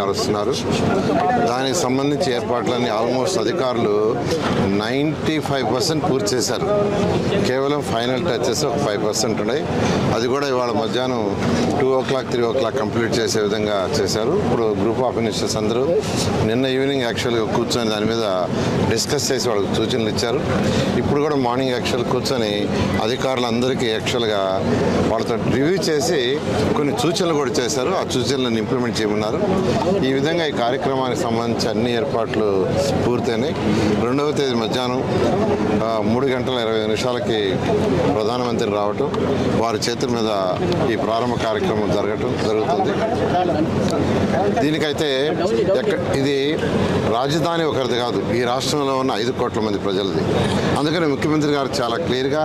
కలుస్తున్నారు దానికి సంబంధించి ఏర్పాట్లన్నీ ఆల్మోస్ట్ అధికారులు నైంటీ ఫైవ్ పర్సెంట్ పూర్తి చేశారు. కేవలం ఫైనల్ టచెస్ ఒక ఫైవ్ పర్సెంట్ ఉన్నాయి. అది కూడా ఇవాళ మధ్యాహ్నం two o'clock three o'clock complete చేసే విధంగా చేశారు. ఇప్పుడు గ్రూప్ ఆఫ్ మినిస్టర్స్ అందరూ నిన్న ఈవినింగ్ యాక్చువల్గా కూర్చొని దాని మీద డిస్కస్ చేసి వాళ్ళకి సూచనలు ఇచ్చారు. ఇప్పుడు కూడా మార్నింగ్ యాక్చువల్ కూర్చొని అధికారులందరికీ యాక్చువల్గా వాళ్ళతో రివ్యూ చేసి కొన్ని సూచనలు కూడా చేశారు. ఆ సూచనలను ఇంప్లిమెంట్ చేయమన్నారు. ఈ విధంగా ఈ కార్యక్రమానికి సంబంధించి అన్ని ఏర్పాట్లు పూర్తయినాయి. రెండవ తేదీ మధ్యాహ్నం మూడు గంటల ఇరవై నిమిషాలకి ప్రధానమంత్రి రావటం వారి చేతుల మీద ఈ ప్రారంభ కార్యక్రమం జరగటం జరుగుతుంది. దీనికైతే ఇది రాజధాని ఒకరిది కాదు ఈ రాష్ట్రంలో ఉన్న ఐదు కోట్ల మంది ప్రజలది. అందుకని ముఖ్యమంత్రి గారు చాలా క్లియర్గా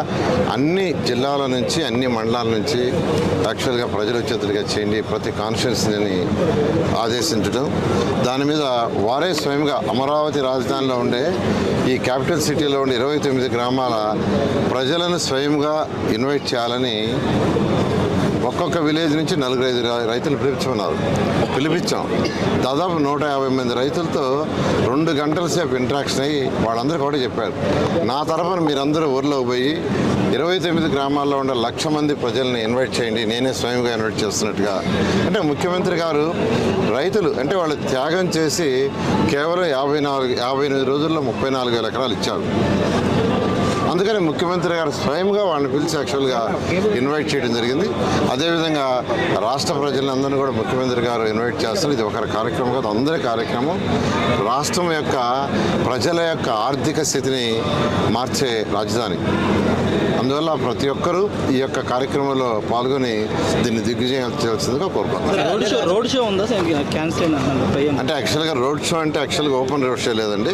అన్ని జిల్లాల నుంచి అన్ని మండలాల నుంచి యాక్చువల్గా ప్రజలు చేతులుగా చేయండి ప్రతి కాన్స్టిట్యున్సీని ప్రదర్శించడం దాని మీద వారే స్వయంగా అమరావతి రాజధానిలో ఉండే ఈ క్యాపిటల్ సిటీలో ఉండే ఇరవై తొమ్మిది గ్రామాల ప్రజలను స్వయంగా ఇన్వైట్ చేయాలని ఒక్కొక్క విలేజ్ నుంచి నలుగురు ఐదు రైతులు పిలిపించుకున్నారు. పిలిపించాం. దాదాపు నూట యాభై మంది రైతులతో రెండు గంటల సేపు ఇంట్రాక్షన్ అయ్యి వాళ్ళందరూ కూడా చెప్పారు. నా తరఫున మీరందరూ ఊర్లో పోయి ఇరవై తొమ్మిది గ్రామాల్లో ఉండే లక్ష మంది ప్రజల్ని ఇన్వైట్ చేయండి. నేనే స్వయంగా ఇన్వైట్ చేస్తున్నట్టుగా. అంటే ముఖ్యమంత్రి గారు రైతులు అంటే వాళ్ళు త్యాగం చేసి కేవలం యాభై నాలుగు యాభై ఎనిమిది రోజుల్లో ముప్పై నాలుగు వేల ఎకరాలు ఇచ్చారు. అందుకని ముఖ్యమంత్రి గారు స్వయంగా వాళ్ళని పిలిచి యాక్చువల్గా ఇన్వైట్ చేయడం జరిగింది. అదేవిధంగా రాష్ట్ర ప్రజలందరినీ కూడా ముఖ్యమంత్రి గారు ఇన్వైట్ చేస్తారు. ఇది ఒక కార్యక్రమం కాదు అందరి కార్యక్రమం. రాష్ట్రం యొక్క ప్రజల యొక్క ఆర్థిక స్థితిని మార్చే రాజధాని. అందువల్ల ప్రతి ఒక్కరూ ఈ యొక్క కార్యక్రమంలో పాల్గొని దీన్ని దిగ్విజయం చేయాల్సిందిగా కోరుకుంటున్నాను అంటే యాక్చువల్గా రోడ్ షో అంటే యాక్చువల్గా ఓపెన్ రోడ్ షో లేదండి.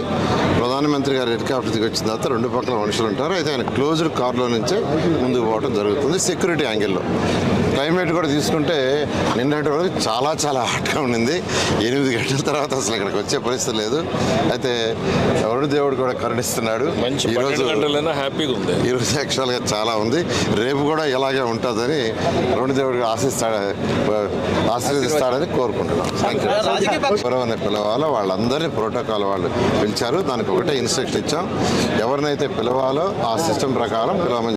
ప్రధానమంత్రి గారు హెలికాప్టర్ దిగి వచ్చిన తర్వాత రెండు పక్కల మనుషులు ఉంటారు. అయితే ఆయన క్లోజ్డ్ కార్లో నుంచే ముందుకు పోవడం జరుగుతుంది సెక్యూరిటీ యాంగిల్లో. క్లైమేట్ కూడా తీసుకుంటే నిన్నటి వరకు చాలా చాలా హాట్గా ఉండింది. ఎనిమిది గంటల తర్వాత అసలు ఇక్కడికి వచ్చే పరిస్థితి లేదు. అయితే వరుణ దేవుడు కూడా కరుణిస్తున్నాడు. ఈరోజు హ్యాపీగా ఉంది. ఈరోజు యాక్చువల్గా చాలా ఉంది. రేపు కూడా ఇలాగే ఉంటుందని రుణదేవుడికి ఆశిస్తాడు ఆశీర్వదిస్తాడని కోరుకుంటున్నాం. ఎవరైనా పిలవాలో వాళ్ళందరినీ ప్రోటోకాల్ వాళ్ళు పిలిచారు. దానికి ఒకటే ఇన్స్ట్రక్షన్ ఇచ్చాం. ఎవరినైతే పిలవాలో ఆ సిస్టమ్ ప్రకారం పిలవమని